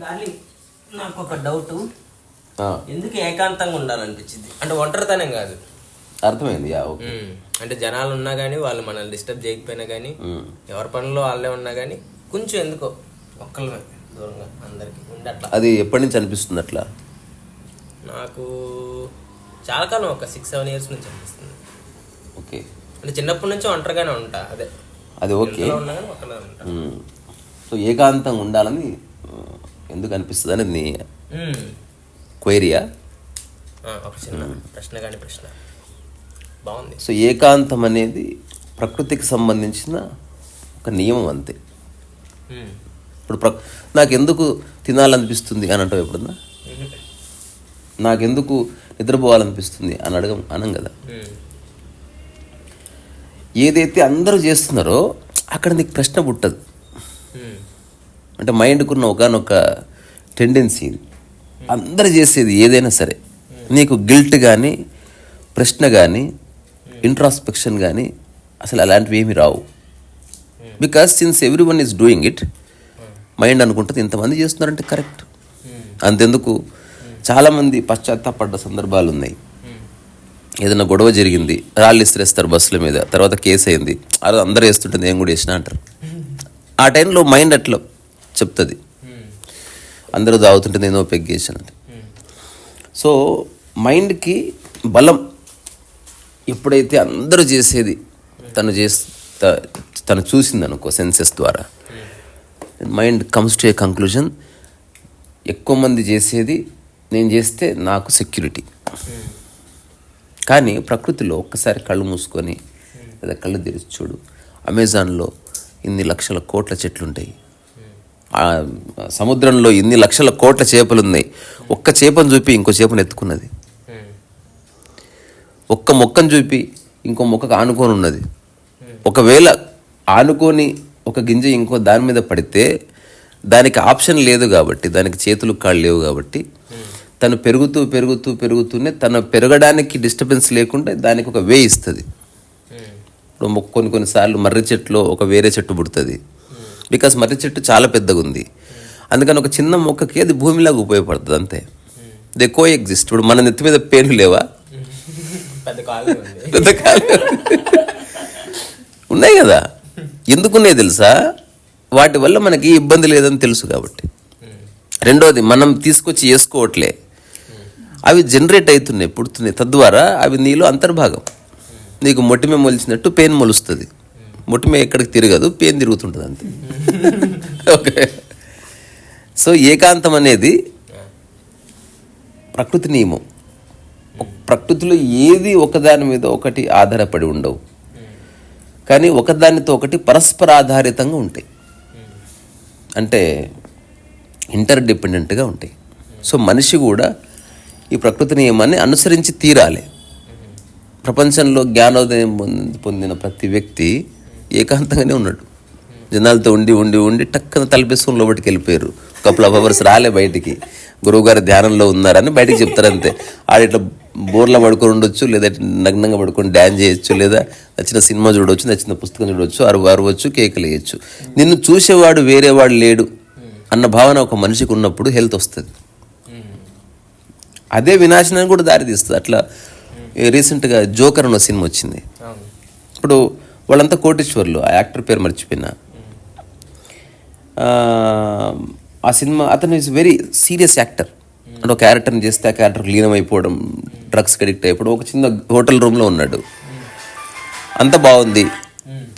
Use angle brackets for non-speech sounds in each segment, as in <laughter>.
Darling నాకు ఒక doubt ఎందుకు ఏకాంతంగా ఉండాలనిపించింది? అంటే ఒంటరితనం కాదు. అర్థమైంది ఓకే. అంటే జనాలు ఉన్నా కానీ వాళ్ళు మనల్ని డిస్టర్బ్ చేయకపోయినా కానీ. ఎవరి పనిలో వాళ్ళే ఉన్నా కానీ కొంచెం ఎందుకో ఒక్కళ్ళమే దూరంగా అందరికి ఉండి అట్లా అది ఎప్పటి నుంచి అనిపిస్తుంది అట్లా? నాకు చాలా కాలం ఒక సిక్స్ సెవెన్ ఇయర్స్ నుంచి అనిపిస్తుంది. ఓకే. అంటే చిన్నప్పటి నుంచి ఒంటరిగానే ఉంటా అదే. అది ఓకే. సో ఏకాంతంగా ఉండాలని ఎందుకు అనిపిస్తుంది అనేది నీ. క్వైరియా ఆ, ఒక చిన్న ప్రశ్న కానీ ప్రశ్న బాగుంది సో ఏకాంతం అనేది ప్రకృతికి సంబంధించిన ఒక నియమం అంతే. ఇప్పుడు ప్ర నాకెందుకు తినాలనిపిస్తుంది అని అంటావు ఎప్పుడన్నా. నాకెందుకు నిద్రపోవాలనిపిస్తుంది అని అడగం అనం కదా. ఏదైతే అందరూ చేస్తున్నారో అక్కడ నీకు ప్రశ్న పుట్టదు. అంటే మైండ్కున్న ఒకనొక టెండెన్సీ ఇది. అందరు చేసేది ఏదైనా సరే. నీకు గిల్ట్ కానీ ప్రశ్న కానీ ఇంట్రాస్పెక్షన్ కానీ అసలు అలాంటివి ఏమి రావు. Because since everyone is doing it mind అనుకుంటుంది ఇంతమంది చేస్తున్నారంటే కరెక్ట్ అంతెందుకు? చాలామంది పశ్చాత్తాపడ్డ సందర్భాలు ఉన్నాయి ఏదైనా గొడవ జరిగింది రాళ్ళు ఇసిరేస్తారు బస్సుల మీద తర్వాత కేసు అయింది అది అందరూ వేస్తుంటే నేను కూడా వేసిన అంటారు. ఆ టైంలో మైండ్ అట్లా చెప్తుంది. ఉమ్. అందరూ తాగుతుంటే నేను పెగ్గేసాను ఉమ్. సో మైండ్కి బలం ఎప్పుడైతే అందరూ చేసేది తను చేసి త- తను చూసింది అనుకో సెన్సెస్ ద్వారా. Mind comes to a conclusion ఎక్కువ మంది చేసేది నేను చేస్తే నాకు సెక్యూరిటీ. కానీ ప్రకృతిలో ఒక్కసారి కళ్ళు మూసుకొని లేదా కళ్ళు తెరిచి చూడు. అమెజాన్లో ఇన్ని లక్షల కోట్ల చెట్లు ఉంటాయి సముద్రంలో ఇన్ని లక్షల కోట్ల చేపలు ఉన్నాయి ఒక్క చేపను చూపి ఇంకో చేపను ఎత్తుకున్నది. ఒక్క మొక్కను చూపి ఇంకో మొక్కకు ఆనుకొని ఉన్నది ఒకవేళ ఆనుకొని ఒక గింజ ఇంకో దాని మీద పడితే దానికి ఆప్షన్ లేదు కాబట్టి దానికి చేతులు కాళ్ళు లేవు కాబట్టి తను పెరుగుతూ పెరుగుతూ పెరుగుతూనే తన పెరగడానికి డిస్టర్బెన్స్ లేకుండా దానికి ఒక వే ఇస్తుంది. ఇప్పుడు కొన్ని కొన్నిసార్లు మర్రి చెట్టులో ఒక వేరే చెట్టు పుడుతుంది బికాస్ మర్రి చెట్టు చాలా పెద్దగా ఉంది అందుకని ఒక చిన్న మొక్కకి అది భూమిలాగా ఉపయోగపడుతుంది అంతే. దే కో ఎగ్జిస్ట్ ఇప్పుడు మన నెత్తి మీద పేర్లు లేవా? పెద్ద కాలం ఉంది. పెద్ద కాలు. ఉన్నాయి కదా? ఎందుకున్నాయి తెలుసా? వాటి వల్ల మనకి ఇబ్బంది లేదని తెలుసు కాబట్టి. రెండోది మనం తీసుకొచ్చి వేసుకోవట్లే. అవి జనరేట్ అవుతున్నాయి పుడుతున్నాయి. తద్వారా అవి నీలో అంతర్భాగం. నీకు మొటిమే మొలిచినట్టు పెయిన్ మొలుస్తుంది. మొటిమే ఎక్కడికి తిరగదు పెయిన్ తిరుగుతుంటుంది అంతే. <laughs> ఓకే. సో ఏకాంతం అనేది ప్రకృతి నియమం. ప్రకృతిలో ఏది ఒకదాని మీద ఒకటి ఆధారపడి ఉండవు. కానీ ఒకదానితో ఒకటి పరస్పర ఆధారితంగా ఉంటాయి. అంటే ఇంటర్ డిపెండెంట్గా ఉంటాయి. సో మనిషి కూడా ఈ ప్రకృతి నియమాన్ని అనుసరించి తీరాలి. ప్రపంచంలో జ్ఞానోదయం పొంది- పొందిన ప్రతి వ్యక్తి ఏకాంతంగానే ఉన్నాడు. జనాలతో ఉండి ఉండి ఉండి టక్కన తలపేసుకొని లోపలికి వెళ్ళిపోయారు. కపుల్ ఆఫ్ అవర్స్ రాలే బయటికి. గురువుగారు ధ్యానంలో ఉన్నారని బయటికి చెప్తారు అంతే. ఆడిట్లా బోర్లా పడుకొని ఉండొచ్చు లేదా నగ్నంగా పడుకొని డ్యాన్స్ చేయొచ్చు లేదా నచ్చిన సినిమా చూడవచ్చు నచ్చిన పుస్తకం చూడవచ్చు అరువు అరవచ్చు కేకలు వేయచ్చు. నిన్ను చూసేవాడు వేరేవాడు లేడు అన్న భావన ఒక మనిషికి ఉన్నప్పుడు హెల్త్ వస్తుంది. అదే వినాశనానికి కూడా దారి తీస్తుంది అట్లా రీసెంట్గా జోకర్ అన్న సినిమా వచ్చింది. ఇప్పుడు వాళ్ళంతా కోటేశ్వర్లు ఆ యాక్టర్ పేరు మర్చిపోయినా. ఆ, సినిమా అతను ఈజ్ వెరీ సీరియస్ యాక్టర్ అంటే ఒక క్యారెక్టర్ని చేస్తే ఆ క్యారెక్టర్ లీనమైపోవడం డ్రగ్స్కి అడిక్ట్ అయిపోవడం ఒక చిన్న హోటల్ రూమ్లో ఉన్నాడు. అంత బాగుంది.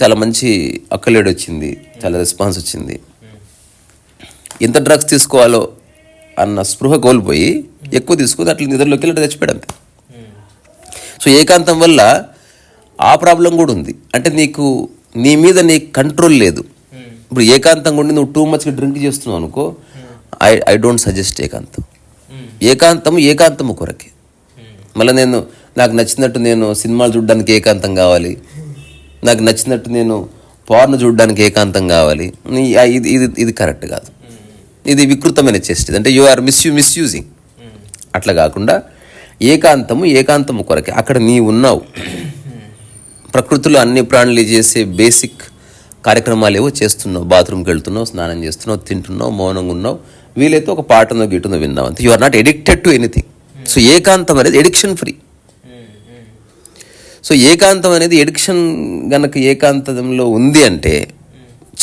చాలా మంచి అక్కలేడు వచ్చింది. చాలా రెస్పాన్స్ వచ్చింది. ఎంత డ్రగ్స్ తీసుకోవాలో అన్న స్పృహ కోల్పోయి ఎక్కువ తీసుకుని అట్లా నిద్రలోకి వెళ్ళి తెచ్చిపోయాడు అంతే. సో ఏకాంతం వల్ల ఆ ప్రాబ్లం కూడా ఉంది. అంటే నీకు నీ మీద నీ కంట్రోల్ లేదు. ఇప్పుడు ఏకాంతంగా ఉండి నువ్వు టూ మచ్గా డ్రింక్ చేస్తున్నావు అనుకో ఐ ఐ డోంట్ సజెస్ట్ ఏకాంతం. ఏకాంతం ఏకాంతము కొరకే. మళ్ళీ నేను నాకు నచ్చినట్టు నేను సినిమాలు చూడడానికి ఏకాంతం కావాలి. నాకు నచ్చినట్టు నేను పార్న్ చూడడానికి ఏకాంతం కావాలి. ఇది ఇది ఇది కరెక్ట్ కాదు. ఇది వికృతమైన చేస్ట్. అంటే యు ఆర్ మిస్యూ మిస్యూజింగ్. అట్లా కాకుండా ఏకాంతము ఏకాంతము కొరకే. అక్కడ నీ ఉన్నావు. ప్రకృతిలో అన్ని ప్రాణులు చేసే బేసిక్ కార్యక్రమాలు ఏవో చేస్తున్నావు. బాత్రూమ్కి వెళ్తున్నావు స్నానం చేస్తున్నావు తింటున్నావు మౌనంగా ఉన్నావు. వీలైతే ఒక పాటనో గీటనో విన్నావు అంతే. You are not addicted to anything so ఏకాంతం అనేది ఎడిక్షన్ ఫ్రీ సో ఏకాంతం అనేది ఎడిక్షన్ గనక ఏకాంతంలో ఉంది అంటే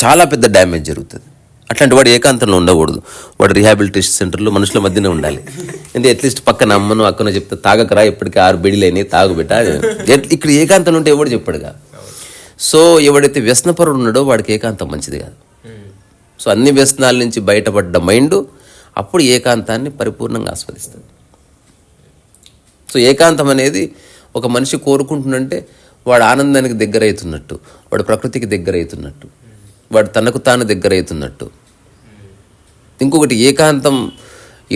చాలా పెద్ద డ్యామేజ్ జరుగుతుంది. అట్లాంటి వాడు ఏకాంతంలో ఉండకూడదు. వాడు రీహాబిలిటేషన్ సెంటర్లో మనుషుల మధ్యనే ఉండాలి. అంటే అట్లీస్ట్ పక్కన అమ్మను అక్కను చెప్తే తాగకరా ఇప్పటికీ ఆరు బిడిలేని తాగుబెట్ట ఇక్కడ ఏకాంతంలో ఉంటే ఎవడు చెప్పాడుగా? సో ఎవడైతే వ్యసనపరుడు ఉన్నాడో వాడికి ఏకాంతం మంచిది కాదు. సో అన్ని వ్యసనాల నుంచి బయటపడ్డ మైండ్ అప్పుడు ఏకాంతాన్ని పరిపూర్ణంగా ఆస్వాదిస్తుంది. సో ఏకాంతం అనేది ఒక మనిషి కోరుకుంటుందంటే వాడు ఆనందానికి దగ్గర అవుతున్నట్టు వాడు ప్రకృతికి దగ్గర అవుతున్నట్టు వాడు తనకు తాను దగ్గర అవుతున్నట్టు ఇంకొకటి ఏకాంతం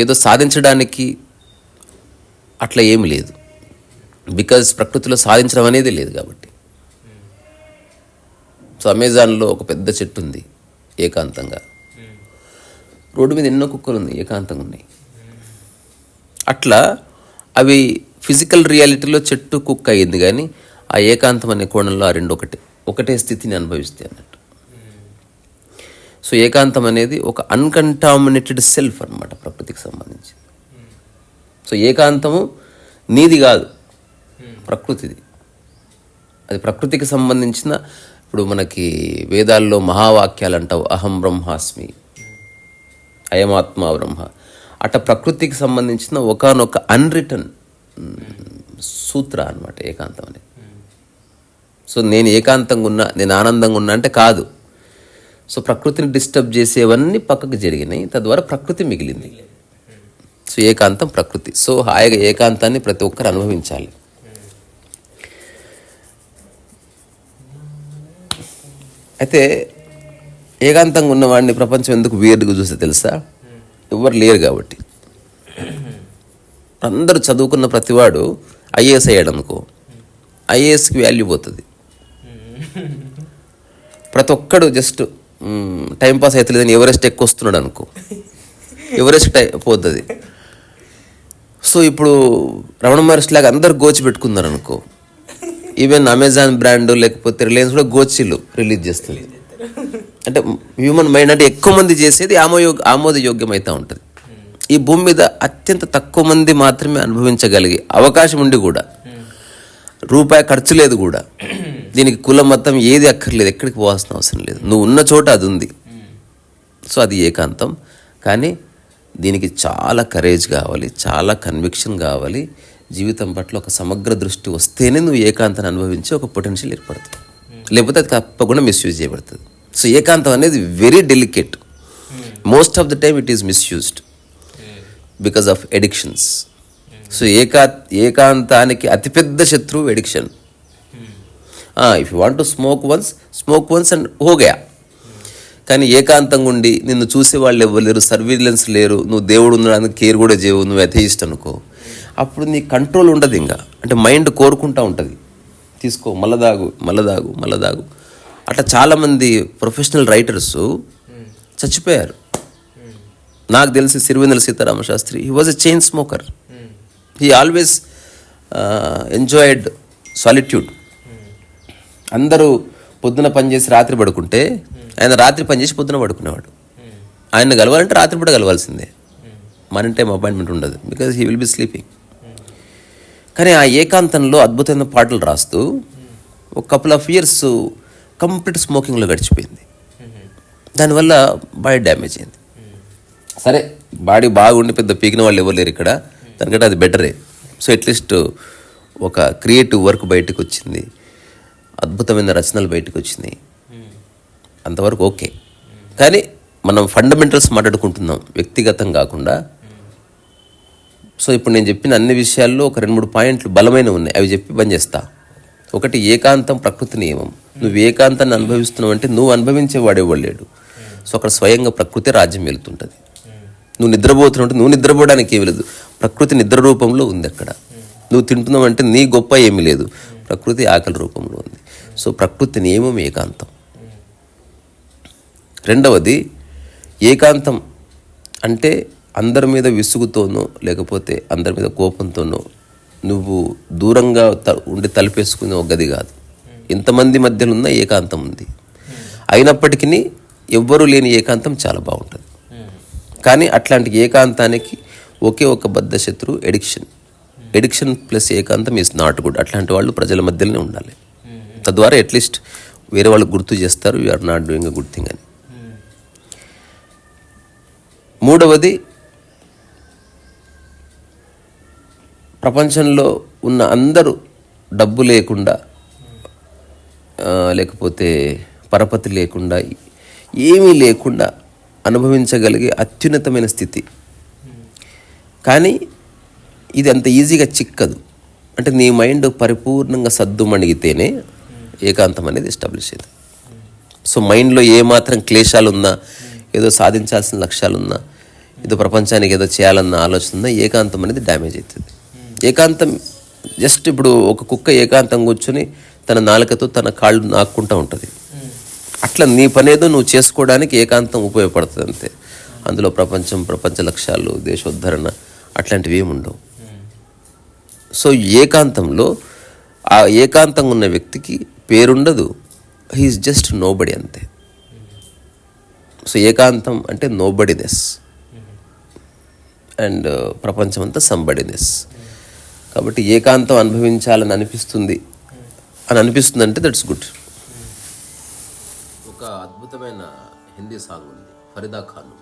ఏదో సాధించడానికి అట్లా ఏమి లేదు. బికాజ్ ప్రకృతిలో సాధించడం అనేది లేదు కాబట్టి. సో అమెజాన్లో ఒక పెద్ద చెట్టు ఉంది ఏకాంతంగా. రోడ్డు మీద ఎన్నో కుక్కలు ఉన్నాయి ఏకాంతంగా ఉన్నాయి. అట్లా అవి ఫిజికల్ రియాలిటీలో చెట్టు కుక్క అయింది కానీ ఆ ఏకాంతం అనే కోణంలో ఆ రెండు ఒకటే ఒకటే స్థితిని అనుభవిస్తాను అన్నట్టు. సో ఏకాంతం అనేది ఒక అన్కంటామినేటెడ్ సెల్ఫ్ అన్నమాట ప్రకృతికి సంబంధించి. సో ఏకాంతము నీది కాదు ప్రకృతిది. అది ప్రకృతికి సంబంధించిన ఇప్పుడు మనకి వేదాల్లో మహావాక్యాలు అంటావు అహం బ్రహ్మాస్మి అయమాత్మ బ్రహ్మ. అట ప్రకృతికి సంబంధించిన ఒకనొక అన్రిటర్న్ సూత్ర అన్నమాట ఏకాంతం అనేది. సో నేను ఏకాంతంగా ఉన్నా నేను ఆనందంగా ఉన్నా అంటే కాదు. సో ప్రకృతిని డిస్టర్బ్ చేసేవన్నీ పక్కకు జరిగినాయి. తద్వారా ప్రకృతి మిగిలింది. సో ఏకాంతం ప్రకృతి. సో హాయిగా ఏకాంతాన్ని ప్రతి ఒక్కరు అనుభవించాలి. అయితే ఏకాంతంగా ఉన్నవాడిని ప్రపంచం ఎందుకు వీర్గా చూస్తే తెలుసా? ఎవరు లేరు కాబట్టి. అందరూ చదువుకున్న ప్రతివాడు ఐఏఎస్ అయ్యాడు అనుకో. ఐఏఎస్కి వాల్యూ పోతుంది. ప్రతి ఒక్కడు జస్ట్ టైంపాస్ అవుతలేదని ఎవరెస్ట్ ఎక్కువ వస్తున్నాడు అనుకో. ఎవరెస్ట్ టై పోతుంది. సో ఇప్పుడు రమణ మహర్షి లాగా అందరు గోచి పెట్టుకున్నారు అనుకో. ఈవెన్ అమెజాన్ బ్రాండ్ లేకపోతే రిలయన్స్ కూడా గోచిలు రిలీజ్ చేస్తుంది. అంటే హ్యూమన్ మైండ్ అంటే ఎక్కువ మంది చేసేది ఆమోయోగ ఆమోదయోగ్యం అయితే ఉంటుంది. ఈ భూమి మీద అత్యంత తక్కువ మంది మాత్రమే అనుభవించగలిగే అవకాశం ఉండి కూడా రూపాయి ఖర్చు లేదు కూడా దీనికి కులం మొత్తం ఏది అక్కర్లేదు ఎక్కడికి పోవాల్సిన అవసరం లేదు. నువ్వు ఉన్న చోట అది ఉంది. సో అది ఏకాంతం. కానీ దీనికి చాలా కరేజ్ కావాలి చాలా కన్విక్షన్ కావాలి. జీవితం పట్ల ఒక సమగ్ర దృష్టి వస్తేనే నువ్వు ఏకాంతాన్ని అనుభవించి ఒక పొటెన్షియల్ ఏర్పడుతుంది లేకపోతే అది తప్పకుండా మిస్యూజ్ చేయబడుతుంది. సో ఏకాంతం అనేది very delicate most of the time it is misused because of addictions so ఏకా ఏకాంతానికి అతిపెద్ద శత్రువు addiction if you want to smoke once smoke once and హోగయా కానీ ఏకాంతంగా ఉండి నిన్ను చూసే వాళ్ళు ఎవరు లేరు సర్వీలెన్స్ లేరు నువ్వు దేవుడు ఉండడానికి కేర్ కూడా చేయవు నువ్వు అథయిస్ట్ అనుకో. అప్పుడు నీ కంట్రోల్ ఉండదు ఇంకా. అంటే మైండ్ కోరుకుంటా ఉంటుంది. తీసుకో మళ్ళదాగు మళ్ళదాగు మళ్ళదాగు అట్లా చాలామంది ప్రొఫెషనల్ రైటర్స్ చచ్చిపోయారు. నాకు తెలిసి Sirivennela Seetharama Sastry he was a chain smoker he always enjoyed solitude అందరూ పొద్దున పనిచేసి రాత్రి పడుకుంటే ఆయన రాత్రి పనిచేసి పొద్దున పడుకునేవాడు. ఆయన కలవాలంటే రాత్రి పూట కలవాల్సిందే. మన టైం అపాయింట్మెంట్ ఉండదు. Because he will be sleeping కానీ ఆ ఏకాంతంలో అద్భుతమైన పాటలు రాస్తూ ఒక కపుల్ ఆఫ్ ఇయర్స్ కంప్లీట్ స్మోకింగ్లో గడిచిపోయింది. దానివల్ల బాడీ డ్యామేజ్ అయింది. సరే బాడీ బాగుండి పెద్ద పీకిన వాళ్ళు ఎవరు లేరు ఇక్కడ. దానికంటే అది బెటరే సో అట్లీస్ట్ ఒక క్రియేటివ్ వర్క్ బయటకు వచ్చింది. అద్భుతమైన రచనలు బయటకు వచ్చినాయి. అంతవరకు ఓకే. కానీ మనం ఫండమెంటల్స్ మాట్లాడుకుంటున్నాం వ్యక్తిగతం కాకుండా. సో ఇప్పుడు నేను చెప్పిన అన్ని విషయాల్లో ఒక రెండు మూడు పాయింట్లు బలమైన ఉన్నాయి. అవి చెప్పి బంద్ చేస్తా. ఒకటి ఏకాంతం ప్రకృతి నియమం. నువ్వు ఏకాంతాన్ని అనుభవిస్తున్నావు అంటే నువ్వు అనుభవించే వాడేవాడు లేడు. సో అక్కడ స్వయంగా ప్రకృతి రాజ్యం వెళ్తుంటుంది. నువ్వు నిద్రపోతున్నావు నువ్వు నిద్రపోవడానికి ఏమీ లేదు. ప్రకృతి నిద్ర రూపంలో ఉంది అక్కడ. నువ్వు తింటున్నావు అంటే నీ గొప్ప ఏమీ లేదు. ప్రకృతి ఆకలి రూపంలో ఉంది. సో ప్రకృతి నియమం ఏకాంతం. రెండవది ఏకాంతం అంటే అందరి మీద విసుగుతోనో లేకపోతే అందరి మీద కోపంతోనో నువ్వు దూరంగా త ఉండి తలుపేసుకునే ఒక గది కాదు. ఇంతమంది మధ్యలో ఉన్న ఏకాంతం ఉంది. అయినప్పటికీ ఎవ్వరూ లేని ఏకాంతం చాలా బాగుంటుంది. కానీ అట్లాంటి ఏకాంతానికి ఒకే ఒక బద్ధ శత్రువు ఎడిక్షన్. ఎడిక్షన్ ప్లస్ ఏకాంతం ఈజ్ నాట్ గుడ్ అట్లాంటి వాళ్ళు ప్రజల మధ్యలోనే ఉండాలి. తద్వారా అట్లీస్ట్ వేరే వాళ్ళు గుర్తు చేస్తారు you are not doing a good thing అని. మూడవది ప్రపంచంలో ఉన్న అందరూ డబ్బు లేకుండా లేకపోతే పరపతి లేకుండా ఏమీ లేకుండా అనుభవించగలిగే అత్యున్నతమైన స్థితి. కానీ ఇది అంత ఈజీగా చిక్కదు. అంటే నీ మైండ్ పరిపూర్ణంగా సద్దుమణిగితేనే ఏకాంతం అనేది ఎస్టాబ్లిష్ అయింది సో మైండ్లో ఏమాత్రం క్లేశాలు ఉన్నా ఏదో సాధించాల్సిన లక్ష్యాలు ఉన్నా ఏదో ప్రపంచానికి ఏదో చేయాలన్న ఆలోచన ఉన్నా ఏకాంతం అనేది డ్యామేజ్ అవుతుంది. ఏకాంతం జస్ట్ ఇప్పుడు ఒక కుక్క ఏకాంతం కూర్చొని తన నాలుకతో తన కాళ్ళు నాక్కుంటూ ఉంటుంది. అట్లా నీ పనేదో నువ్వు చేసుకోవడానికి ఏకాంతం ఉపయోగపడుతుంది అంతే. అందులో ప్రపంచం ప్రపంచ లక్ష్యాలు దేశోద్ధరణ అట్లాంటివి ఏమి ఉండవు. సో ఏకాంతంలో ఆ ఏకాంతంగా ఉన్న వ్యక్తికి పేరుండదు. హీఈస్ జస్ట్ నోబడి అంతే. సో ఏకాంతం అంటే నోబడినెస్ అండ్ uh, ప్రపంచం అంతా సంబడినెస్ కాబట్టి ఏకాంతం అనుభవించాలని అనిపిస్తుంది. అని అనిపిస్తుంది అంటే దట్స్ గుడ్ ఒక అద్భుతమైన హిందీ సాంగ్ ఉంది ఫరిదా ఖాన్.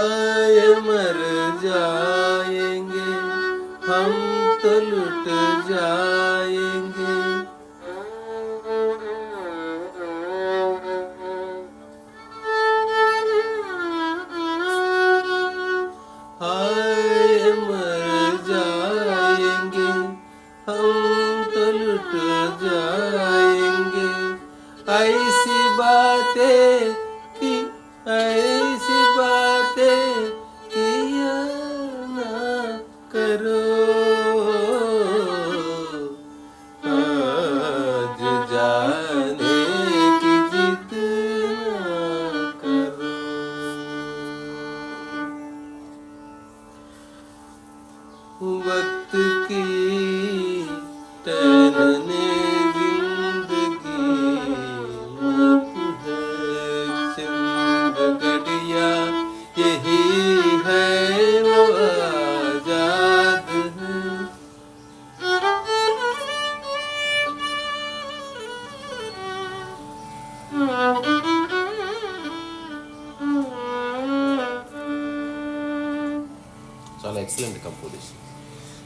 हाय मर जाएंगे हम तो लुट जाएंगे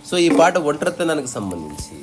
సో ఈ పాట ఒంటరితనానికి సంబంధించి